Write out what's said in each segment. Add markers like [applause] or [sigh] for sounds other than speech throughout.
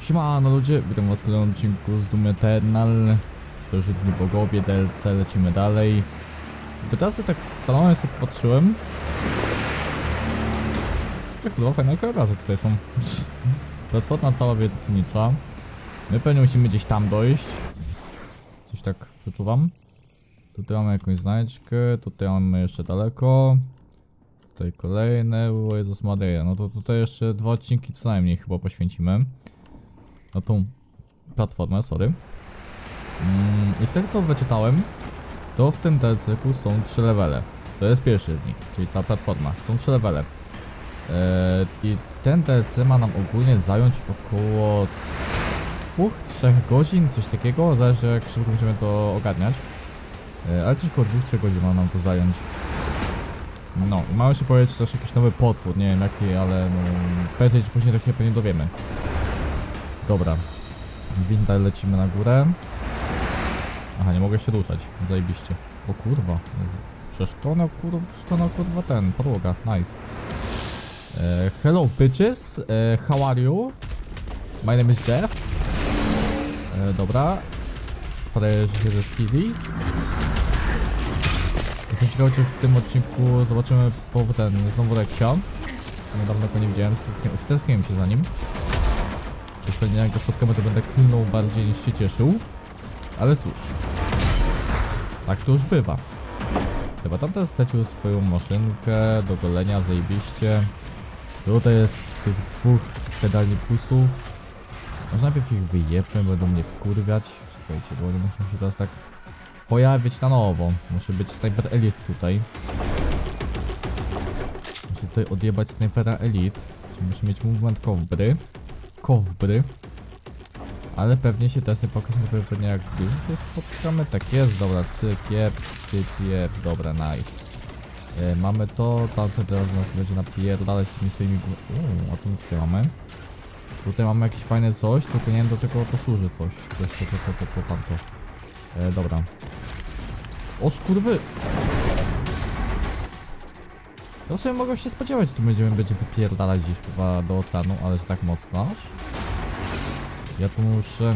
Siemano ludzie, witam was w kolejnym odcinku z Doom Eternal. Starożytni Bogowie, DLC, lecimy dalej. Bo teraz tak stanąłem, sobie patrzyłem Że kurwa fajne krajobrazy tutaj są. [laughs] Platforma cała wiertnicza. My pewnie musimy gdzieś tam dojść. Coś tak przeczuwam. Tutaj mamy jakąś znajdźkę, tutaj mamy jeszcze daleko. Tutaj kolejne, o Jezus Maria, no to tutaj jeszcze dwa odcinki co najmniej chyba poświęcimy na tą platformę, sorry. Mm, I z tego co wyczytałem, to w tym DLC-ku są trzy levele. To jest pierwszy z nich, czyli ta platforma. Są trzy levele. Eee, I ten DLC ma nam ogólnie zająć około 2-3 godzin, coś takiego, zależy jak szybko będziemy to ogarniać. Eee, ale coś około 2-3 godzin ma nam to zająć. No, i mamy się powiedzieć też jakiś nowy potwór, nie wiem jaki, ale no, prędzej czy później to się pewnie dowiemy. Dobra. Winda lecimy na górę. Aha, nie mogę się ruszać. Zajebiście. O kurwa. Przeszklona kurwa, przeszklona kurwa ten, podłoga. Nice. E, hello bitches. E, how are you? My name is Jeff. E, dobra. Fresh się zespili. Jestem ciekawy, czy w tym odcinku zobaczymy po ten, znowu Reksia. Co niedawno go nie widziałem, stęskniłem się za nim. Też pewnie jak go spotkamy, to będę klnął bardziej niż się cieszył. Ale cóż. Tak to już bywa. Chyba tamten stracił swoją maszynkę do golenia, zajebiście. Tutaj jest tych dwóch pedalikusów. Może najpierw ich wyjebmy, będą mnie wkurwiać. Czekajcie, bo oni muszą się teraz tak pojawić na nowo. Muszę być sniper elite tutaj. Muszę tutaj odjebać snipera elite. Czyli muszę mieć movement kobry kowbry. Ale pewnie się teraz nie pokaże, dopiero pewnie jak dużo się spotkamy. Tak jest, dobra, cykier, cykier, dobra, nice. E, mamy to, tamten teraz nas będzie napierdalać z tymi swoimi Uuu, a co my tutaj mamy? Tutaj mamy jakieś fajne coś, tylko nie wiem do czego to służy coś. Coś, to, to, to, to, to tamto. E, dobra. O skurwy! Ja sobie mogłem się spodziewać, że tu będziemy będzie wypierdalać gdzieś chyba do oceanu, ale że tak mocno. Ja tu muszę...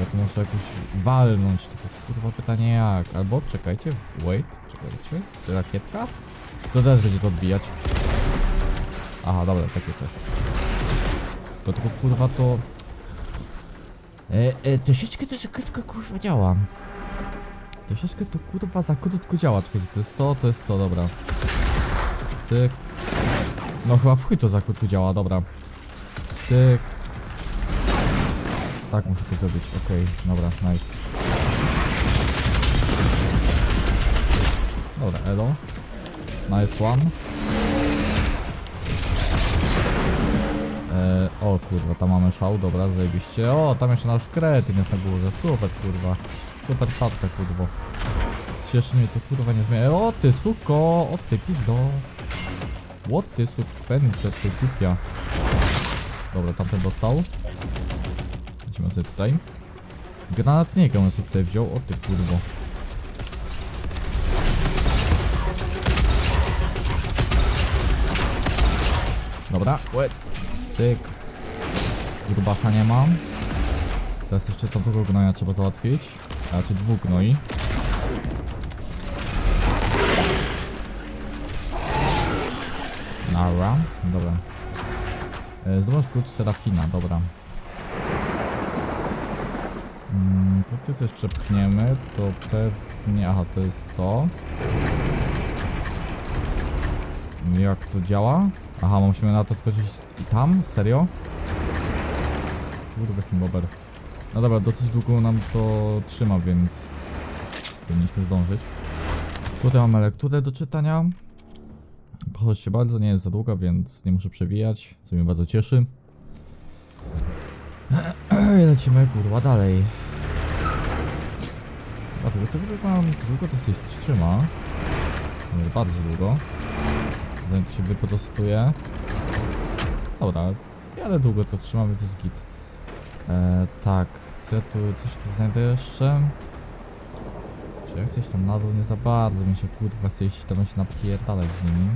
Ja tu muszę jakoś walnąć, tylko kurwa pytanie jak. Albo czekajcie, wait, czekajcie. Czy rakietka? To też będzie to odbijać. Aha, dobra, takie coś. To tylko kurwa to... E, e, troszeczkę to krótko kurwa działa. Troszeczkę to kurwa za krótko działa. Czekajcie, to jest to, to jest to, dobra. Cyk. No chyba w chuj to za krótko działa, dobra. Cyk. Tak muszę to zrobić, okej, dobra, nice. Dobra, elo. Nice one. E, o kurwa, tam mamy szał, dobra, zajebiście. O, tam jeszcze nasz kretyn jest na górze, super kurwa. Super patka kurwo. Cieszy mnie to kurwa nie zmienia. O ty suko, o ty pizdo. What ty sukwence, ty głupia. Dobra, tamten dostał. Lecimy sobie tutaj. Granatnika on sobie tutaj wziął, o ty kurwo. Dobra, łeb. Cyk. Grubasa nie mam. Teraz jeszcze tamtego gnoja trzeba załatwić. A raczej dwóch gnoi. Nara, dobra. E, Zdobądź klucz Serafina, dobra. Mm, to ty też przepchniemy, to pewnie... Aha, to jest to. Jak to działa? Aha, musimy na to skoczyć i tam? Serio? Kurde, jestem bober. No dobra, dosyć długo nam to trzyma, więc powinniśmy zdążyć. Tutaj mamy lekturę do czytania. Proszę się bardzo, nie jest za długa, więc nie muszę przewijać, co mnie bardzo cieszy. [clears throat] Lecimy kurwa dalej. Dlatego co widzę tam długo to się trzyma. Nie, Bardzo długo. Zanim to się wyprostuje. Dobra, miarę długo to trzyma, więc jest git. E, tak, chcę tu coś tu znajdę jeszcze. Czy jak chcesz tam na dół? Nie za bardzo mi się kurwa chce iść tam się napierdalać z nimi.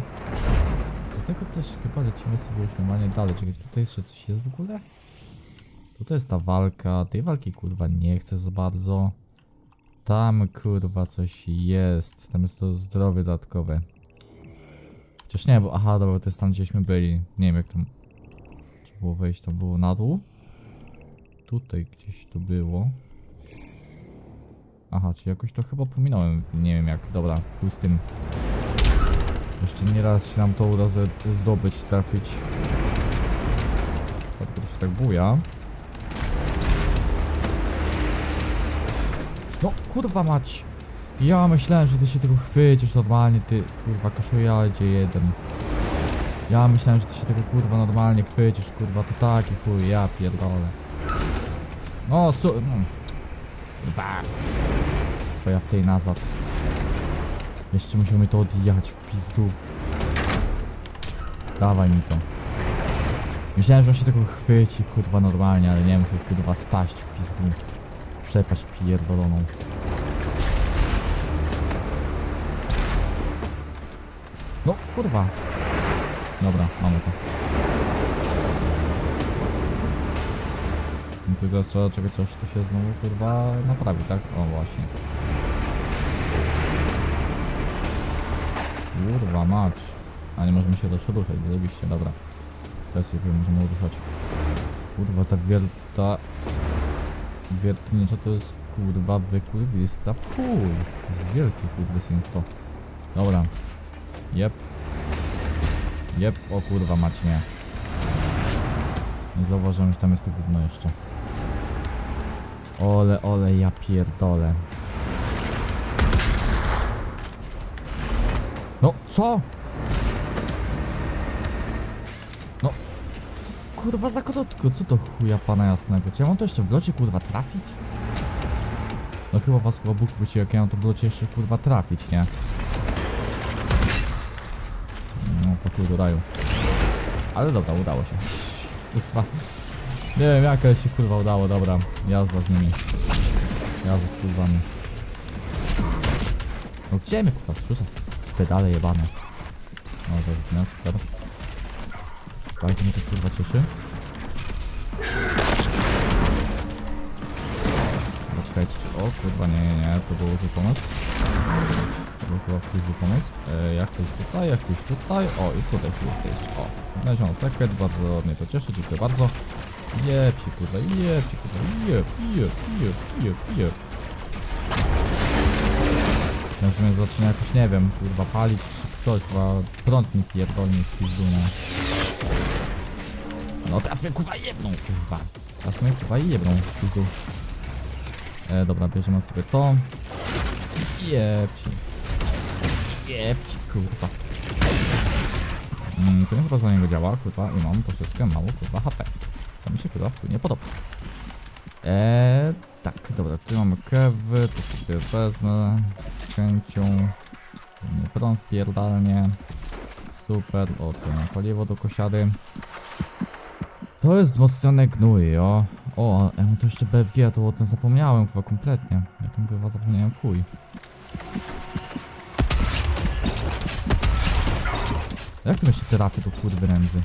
Do tego też chyba lecimy sobie już normalnie dalej. Czekaj, tutaj jeszcze coś jest w ogóle? Tutaj jest ta walka. Tej walki kurwa nie chcę za bardzo. Tam kurwa coś jest. Tam jest to zdrowie dodatkowe. Chociaż nie, bo aha, dobra, to jest tam gdzieśmy byli. Nie wiem jak tam. Trzeba było wejść, to było na dół. Tutaj gdzieś to było. Aha, czy jakoś to chyba pominąłem. Nie wiem jak. Dobra, chuj z tym. Jeszcze nie raz się nam to uda zdobyć, trafić. Dlatego to się tak buja. No, kurwa mać. Ja myślałem, że ty się tego chwycisz normalnie, ty kurwa kaszujaldzie jeden. Ja myślałem, że ty się tego kurwa normalnie chwycisz, kurwa to taki chuj, ja pierdolę. No, su... No. Kurwa. Twoja w tej nazad. Jeszcze musiał mi to odjechać w pizdu. Dawaj mi to. Myślałem, że on się tego chwyci, kurwa, normalnie, ale nie musiał, kurwa, spaść w pizdu. Przepaść pierdoloną. No, kurwa. Dobra, mamy to. I tylko trzeba czekać, aż to się znowu, kurwa, naprawi, tak? O, właśnie. Kurwa mać. A nie możemy się też ruszać, zajebiście, dobra. Teraz się możemy ruszać. Kurwa, ta wierta... Wiertnicza to jest kurwa wykurwista. To jest wielkie kurwysyństwo. Dobra. Jep. Jep, o kurwa mać nie. Nie zauważyłem, że tam jest to gówno jeszcze. Ole, ole, ja pierdolę. No, co? No, to jest, kurwa za krótko, co to chuja pana jasnego? Czy ja mam to jeszcze w locie kurwa trafić? No chyba was chyba Bóg wróci, jak ja mam to w locie jeszcze kurwa trafić, nie? No, po kurwa raju. Ale dobra, udało się. [laughs] Kurwa. Nie wiem jak ale się kurwa udało, dobra. Jazda z nimi. Jazda z kurwami. No gdzie mnie kurwa wrzuca pedale jebane. O, to zginę, super. Bardzo mnie to kurwa cieszy. Dobra, czekajcie, czy- o kurwa nie, nie, nie, to był zły pomysł. To był chyba zły pomysł. E, ja chcę iść tutaj, ja chcę iść tutaj, o i tutaj sobie iść, o. Znaleziono sekret, bardzo mnie to cieszy, dziękuję bardzo. Jeb ci kurwa, jeb ci kurwa, jeb, jeb, jeb, jeb, jeb. Może mnie zaczyna jakoś, nie wiem, kurwa palić czy coś, chyba prąd mi pierdolnie w pizdu, nie? No teraz mnie kurwa jebną, kurwa. Teraz mnie kurwa jebną w pizdu. E, dobra, bierzemy sobie to. Jeb ci. Jeb ci, kurwa. Mm, to nie chyba za niego działa, kurwa, i mam troszeczkę mało, kurwa, HP. Co mi się chuj nie podoba. Eee, tak, dobra, tu mamy kewy, to sobie wezmę z chęcią. Prąd pierdalnie. Super, o, tu mam paliwo do kosiary. To jest wzmocnione gnój, o. O, ja mam tu jeszcze BFG, a to o tym zapomniałem chyba kompletnie. Ja tym chyba zapomniałem w chuj. Jak tu jeszcze trafię do kurwy nędzy?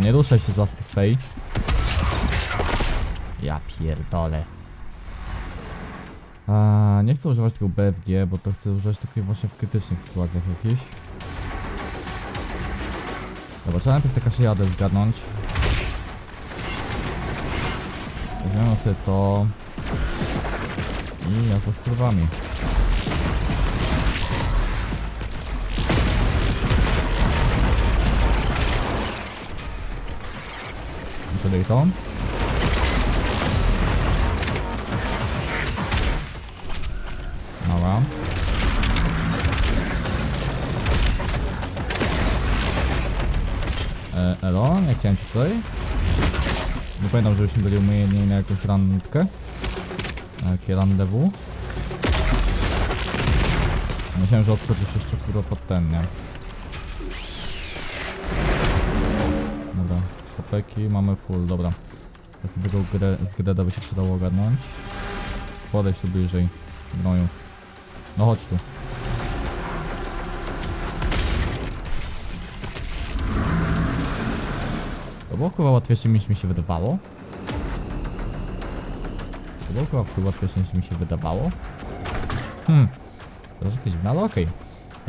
Nie ruszaj się z łaski swej. Ja pierdolę. A, nie chcę używać tego BFG, bo to chcę używać tylko właśnie w krytycznych sytuacjach jakichś. Dobra, trzeba najpierw te kaszyjadę zgadnąć. Weźmiemy sobie to. I jazda z kurwami. Muszę to. Dobra. E, elo, nie chciałem ci tutaj. Nie pamiętam, żebyśmy byli umiejętni na jakąś randkę. Jakie rendezvous. Myślałem, że odskoczysz jeszcze kurwa pod ten, nie? Kopeki mamy full, dobra. Teraz tego grę, z Greda by się przydało ogarnąć. Podejdź tu bliżej, gnoju. No chodź tu. było chyba łatwiejsze niż mi się wydawało. To było chyba łatwiejsze niż mi się wydawało. Hmm. Troszkę dziwne, ale okej. E,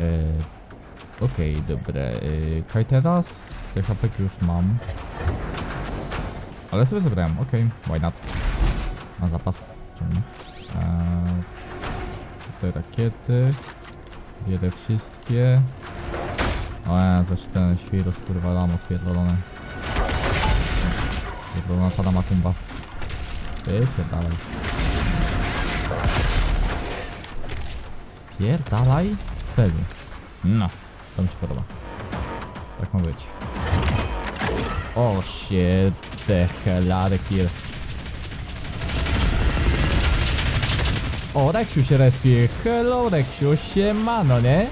Okej, dobre. Yy, Kaj teraz te HP już mam. Ale sobie zebrałem, okej, why not. Na zapas. Czemu? Eee, tutaj rakiety. Bierę wszystkie. O coś ten świrus, kurwa, lamo spierdolony. Spierdolona pada makumba. Ty, pierdalaj. Spierdalaj z felu. No, to mi się podoba. Tak ma być. O shit, the hell. O, Reksiu się respie. Hello, Reksiu, siemano, nie?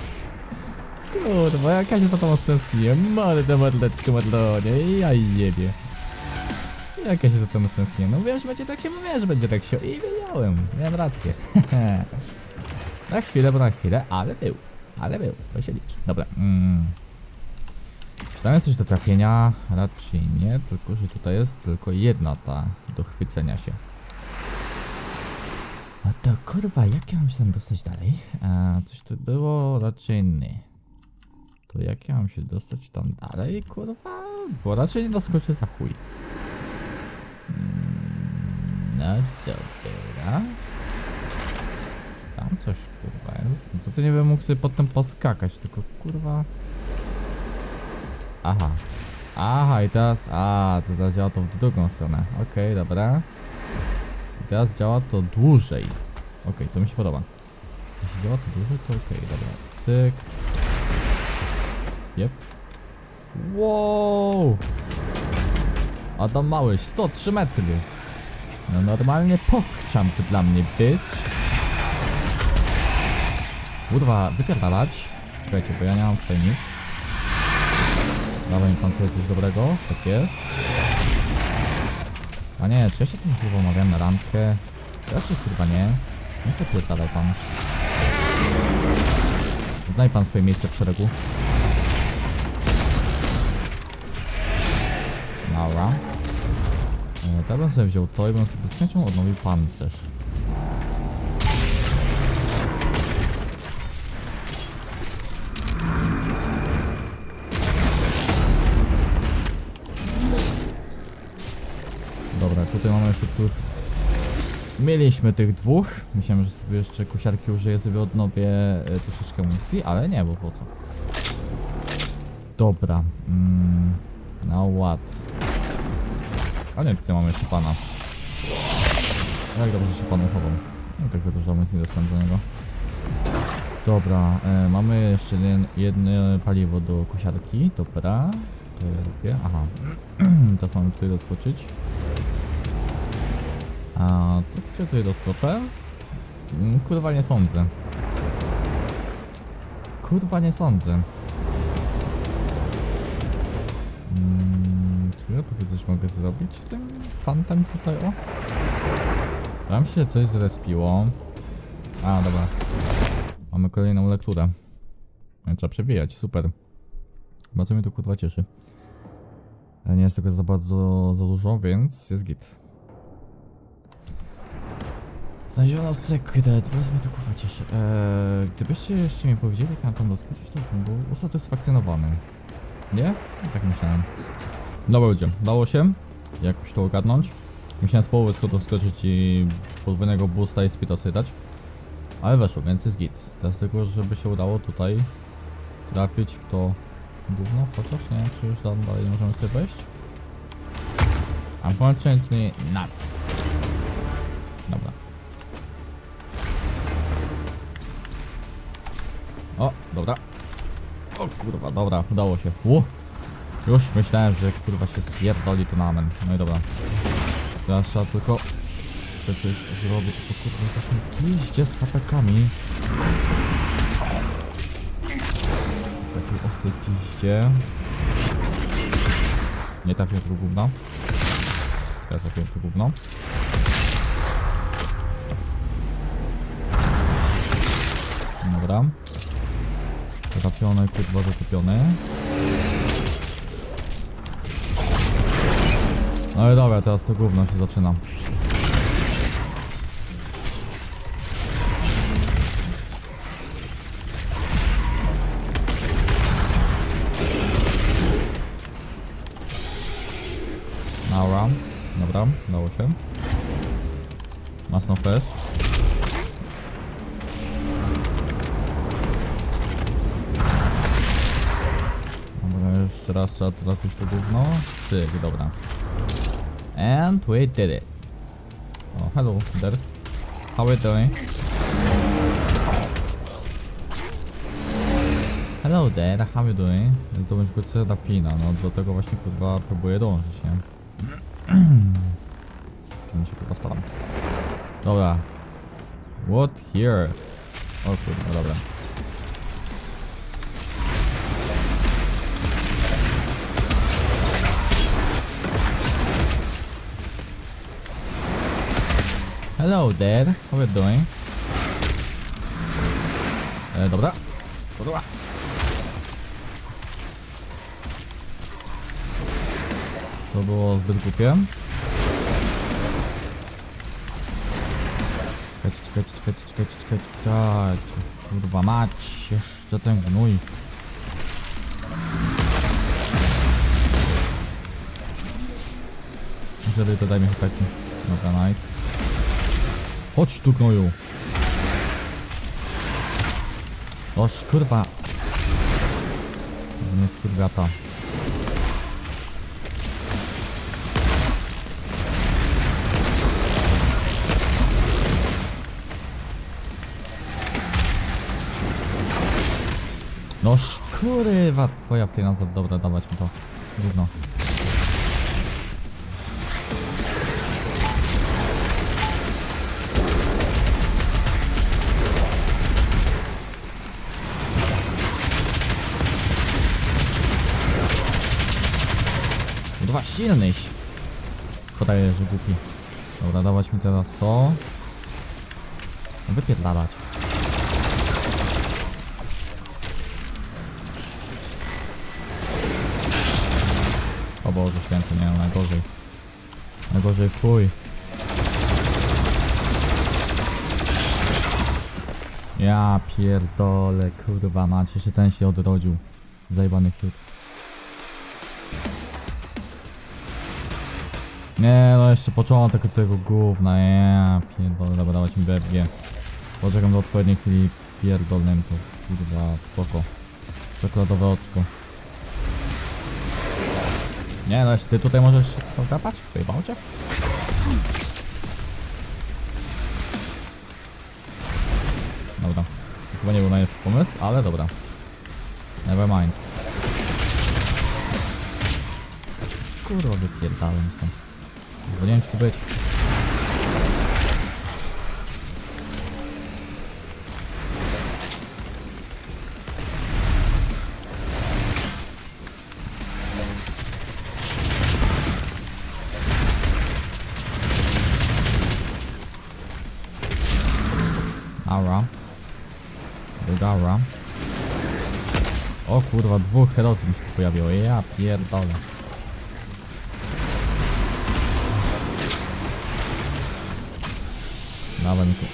Kurwa, jak ja się za tobą stęskniłem. Mordę, mordeczko, mordonie. Ja jebie. Jak ja się za tobą stęskniłem. No wiem, że będzie tak się mówiłem, że będzie Reksiu. I wiedziałem. Miałem rację. [laughs] na chwilę, bo na chwilę, ale był. Ale był. To się liczy. Dobra. Mm. Czy tam jest coś do trafienia? Raczej nie, tylko że tutaj jest tylko jedna ta do chwycenia się. A to kurwa, jak ja mam się tam dostać dalej? A, coś tu było raczej nie. To jak ja mam się dostać tam dalej, kurwa? Bo raczej nie doskoczę za chuj. Mm, No dobra. Tam coś kurwa jest. No to ty nie bym mógł sobie potem poskakać, tylko kurwa. Aha. Aha, i teraz. A, to teraz działa to w drugą stronę. Okej, dobra. I teraz działa to dłużej. Okej, to mi się podoba. Jeśli działa to dłużej, to okej, dobra. Cyk. Jep. Wow! Adam Małyś, 103 metry. No normalnie pokczam to dla mnie, bitch. Kurwa, wypierdalać. Czekajcie, bo ja nie mam tutaj nic. Dawaj mi pan tutaj coś dobrego. Tak jest. A nie, czy ja się z tym kurwa umawiałem na randkę? Raczej kurwa nie. Nie chcę pierdalał pan. Znaj pan swoje miejsce w szeregu. Dobra. E, bym sobie wziął to i bym sobie z chęcią odnowił pancerz. Tu... Mieliśmy tych dwóch. Myślałem, że sobie jeszcze kusiarki użyję, sobie odnowię e, troszeczkę amunicji, ale nie, bo po co? Dobra. Mm, now what? A nie, tutaj mamy jeszcze pana. Jak dobrze się pan uchował. No tak za dużo amunicji dostałem do niego. Dobra, e, mamy jeszcze jeden, jedno paliwo do kosiarki. Dobra. To ja robię. Aha. [clears throat] Teraz mamy tutaj doskoczyć. A to gdzie tutaj doskoczę? Mm, Kurwa nie sądzę. Kurwa nie sądzę. Mm, Czy ja tutaj coś mogę zrobić z tym fantem tutaj, o? Tam się coś zrespiło. A, dobra. Mamy kolejną lekturę. No, Trzeba przewijać, super. Bardzo mnie to kurwa cieszy. Ale nie jest tego za bardzo za dużo, więc jest git. Znaleziono sekret, bardzo mnie to kurwa cieszy. Eee, gdybyście jeszcze mi powiedzieli, jak mam tam doskoczyć, to bym był usatysfakcjonowany. Nie? Tak myślałem. Dobra ludzie, dało się jakoś to ogarnąć. Musiałem z połowy schodu skoczyć i podwójnego boosta i speeda sobie dać. Ale weszło, więc jest git. Teraz tylko, żeby się udało tutaj trafić w to gówno, chociaż nie czy już tam dalej możemy sobie wejść. Unfortunately not. Dobra. O, dobra. O kurwa, dobra, udało się. Uh. Już myślałem, że kurwa się spierdoli tu na amen. No i dobra. Teraz trzeba tylko coś zrobić. O kurwa, jesteśmy w z hapekami. Takiej ostrej piździe. Nie trafiłem tu gówno. Teraz trafiłem tu gówno. Dobra. Trafione, kurwa, zatopione. No i dobra, teraz to gówno się zaczyna. Dobra, dobra, dało się. Masno fest. Jeszcze raz trzeba trafić to gówno. Cyk, dobra. And we did it. Oh, hello there. How are you doing? Hello there, how are you doing? To będzie kurczę fina, no do tego właśnie kurwa próbuję dążyć, nie? [clears throat] Mi się kurwa staram. Dobra. What here? O kurwa, dobra. Hello there, how are you doing? E, dobra. Dobra. To było zbyt głupie. Czekajcie, czekajcie, czekajcie, czekajcie, czekajcie, czekajcie. Kurwa mać, jeszcze ten gnój. Jeżeli to daj mi chłopaki. Dobra, nice. Chodź tu gnoju. Oż kurwa. Nie wkurwia ta. No kurwa twoja w tej nazwie. Dobra, dawać mi to. Gówno. Silnyś. Podaję, że głupi. Dobra, dawać mi teraz to. Wypierdalać. O Boże święty, nie najgorzej. Najgorzej w. Ja pierdolę, kurwa macie, jeszcze ten się odrodził. Zajebany fiut. Nie no, jeszcze początek tego gówna, ja pierdolę, dobra, dawać mi BFG. Poczekam do odpowiedniej chwili, pierdolę to, kurwa, w czoko. Czekoladowe oczko. Nie no, jeszcze ty tutaj możesz się drapać? Wyjebał cię? Dobra. To chyba nie był najlepszy pomysł, ale dobra. Never mind. Kurwa, wypierdałem stąd. Ci tu być. Aura. Dogara. O kurwa, dwóch herosów mi się pojawiło. Ja pierdolę. Mi tu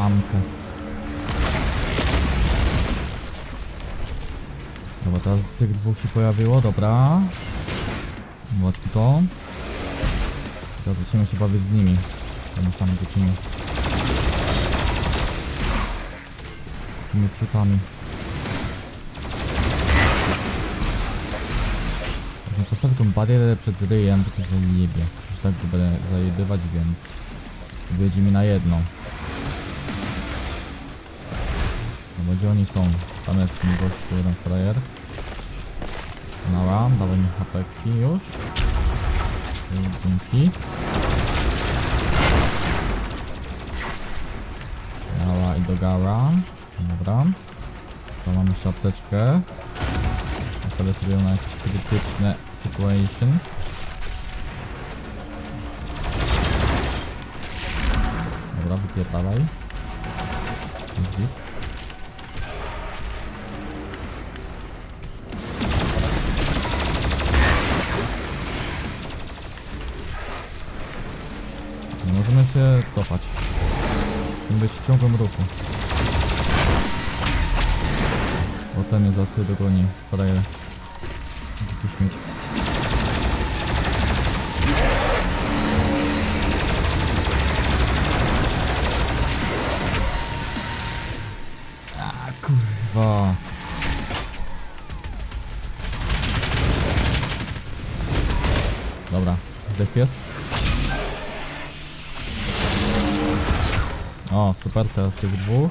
amkę. Dobra, teraz tych dwóch się pojawiło, dobra. Zobaczmy to. Teraz zaczniemy się bawić z nimi. Tymi samymi takimi. Tymi. Jak postawię tą barierę przed ryjem, to zajebie. Już tak go będę zajebywać, więc... Wiedzie mi na jedno. No gdzie oni są? Tam jest ten gościu, jeden frajer. Dobra, dawaj mi hapeki już. Dzięki. Dobra, i do gara. Dobra. To mamy jeszcze apteczkę. Zostawię sobie ją na jakieś krytyczne situation. Wypierdalaj. Jest git. się cofać. Musimy być w ciągłym ruchu. Bo ten mnie zaraz dogoni, frajer. Śmieć. Kurwa. Dobra, zdech pies. O, super, teraz tych dwóch.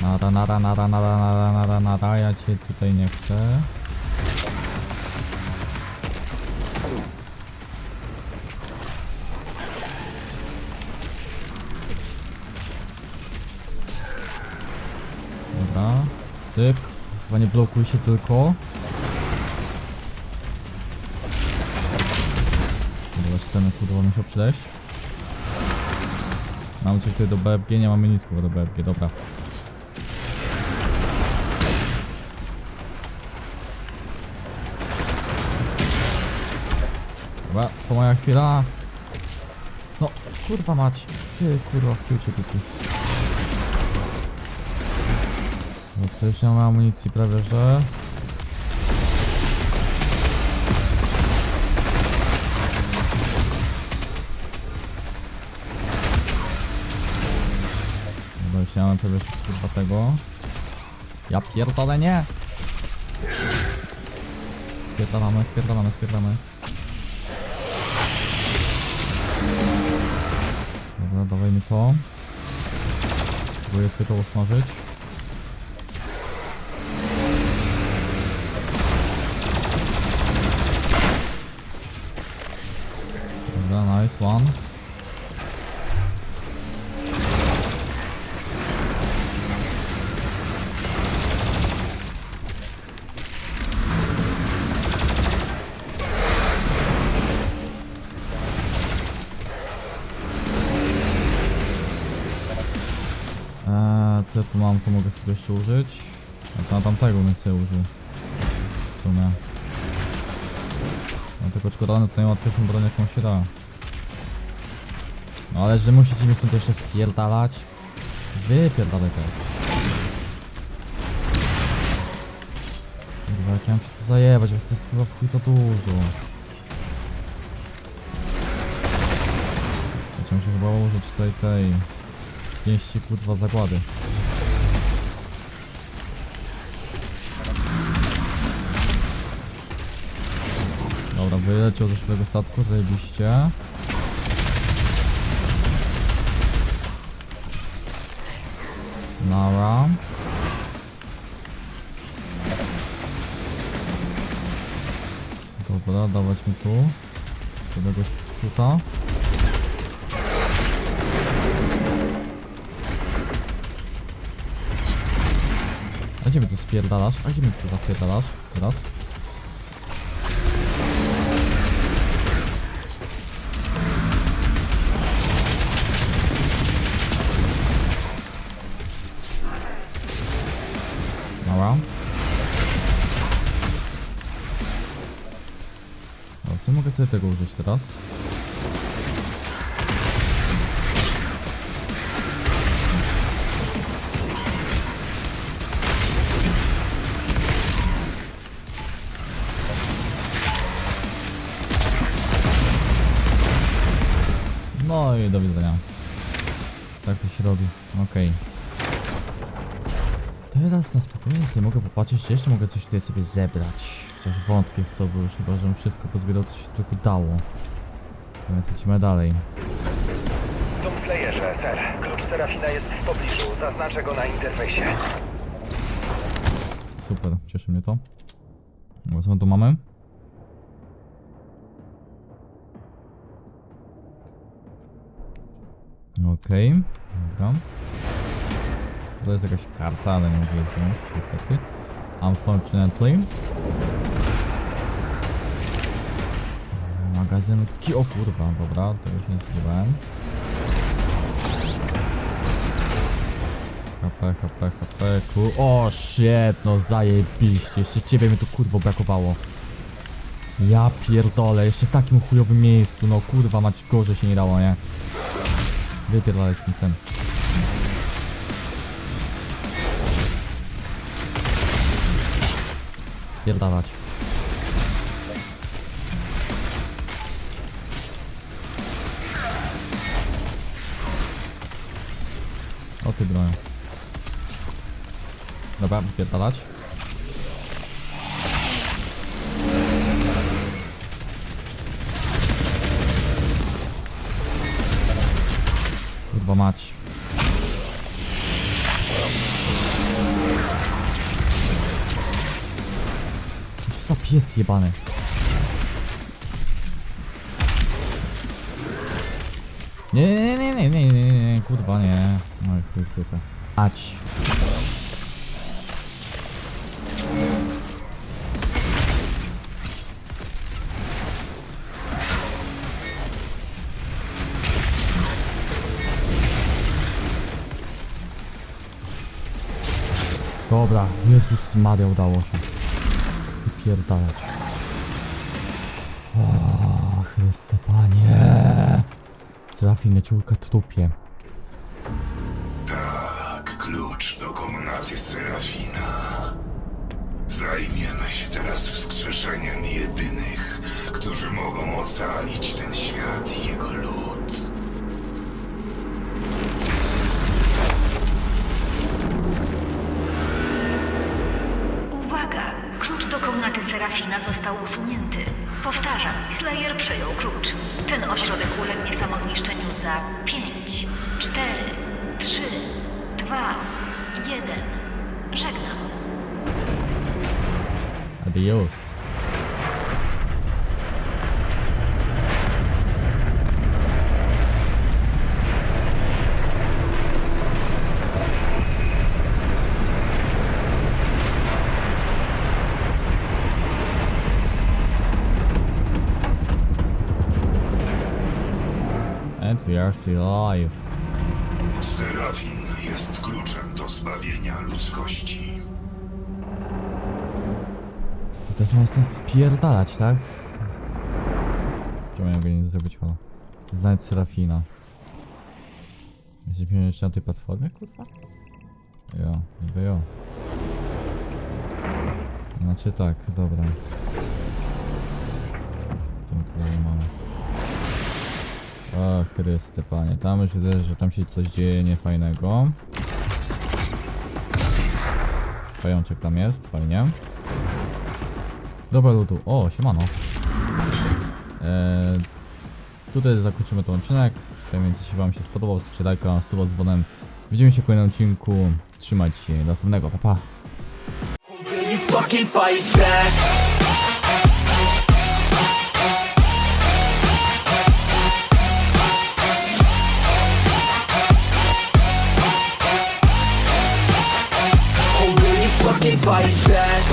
Nara, nara, nara, nara, nara, nara, nara, ja cię tutaj nie chcę. Syk. Chyba nie blokuj się tylko. Dobra, ten kurwa musiał przyleść. Mamy coś tutaj do BFG, nie mamy nic kurwa do BFG, dobra. Dobra, to moja chwila. No, kurwa mać. Ty kurwa w tutaj. No to już nie mam amunicji prawie, że... Bo już nie mam prawie kurwa tego. Ja pierdolę nie! Spierdalamy, spierdalamy, spierdalamy. Dobra, dawaj mi to. Próbuję to usmażyć. One. Eee, co ja tu mam, to mogę sobie jeszcze użyć. A na tamtego bym sobie użył. W sumie. No tylko czkodany to najłatwiejszą broń jaką się da. No ale że musicie mi stąd jeszcze spierdalać. Wypierdalaj teraz. Kurwa, jak ja mam się tu zajebać, was to jest chyba w chuj za dużo. Chciałem się chyba użyć tej, tej... Pięści kurwa zagłady. Dobra, wyleciał ze swojego statku, zajebiście. Nara. Dobra, dawać mi tu. Któregoś tuta. A gdzie mi tu spierdalasz? A gdzie mi tu spierdalasz? Teraz? Sobie tego użyć teraz? No i do widzenia. Tak to się robi. Okej. Teraz na spokojnie sobie mogę popatrzeć, jeszcze mogę coś tutaj sobie zebrać. Chociaż wątpię w to, bo już chyba, żebym wszystko pozbierał, to się tylko dało. Więc lecimy dalej. Doomslayerze, ser. Klucz Serafina jest w pobliżu. Zaznaczę go na interfejsie. Super, cieszy mnie to. Dobra, co my tu mamy? Okej, dobra. To jest jakaś karta, ale nie mogę wziąć, niestety. Unfortunately. Magazynki, o kurwa, dobra, tego się nie spodziewałem. HP, HP, HP, kur... O shit, no zajebiście, jeszcze ciebie mi tu kurwo brakowało. Ja pierdolę, jeszcze w takim chujowym miejscu, no kurwa mać gorzej się nie dało, nie? Wypierdolę z tym cem. Spierdalać. Ty broń. Dobra, wypierdalać. Kurwa mać. Co pies jebany. Nie, nie, nie, nie, nie, nie, nie, nie, kurwa nie. No i chuj dupę. Ać. Dobra, Jezus Maria udało się. Wypierdalać. O, Chryste Panie. Serafin, ciulka trupie. Tak, klucz do komnaty Serafina. Zajmiemy się teraz wskrzeszeniem jedynych, którzy mogą ocalić ten świat i jego lud. Został usunięty. Powtarzam, Slayer przejął klucz. Ten ośrodek ulegnie samozniszczeniu za 5, 4, 3, 2, 1. Żegnam. Adios. Still alive. Serafin jest kluczem do zbawienia ludzkości. I teraz mam stąd spierdalać, tak? Czemu ja mogę nie zrobić halo? Znajdź Serafina. Jesteśmy jeszcze na tej platformie, kurwa? Jo, niby jo. Znaczy tak, dobra. Tym tutaj mamy. O Chryste panie, tam już widzę, że tam się coś dzieje niefajnego. Pajączek tam jest, fajnie. Dobra ludu, o siemano. Eee, tutaj zakończymy ten odcinek. Tak więc jeśli wam się spodobał, zostawcie lajka, suba dzwonem. Widzimy się w kolejnym odcinku. Trzymajcie się, do następnego, pa pa. Fight back?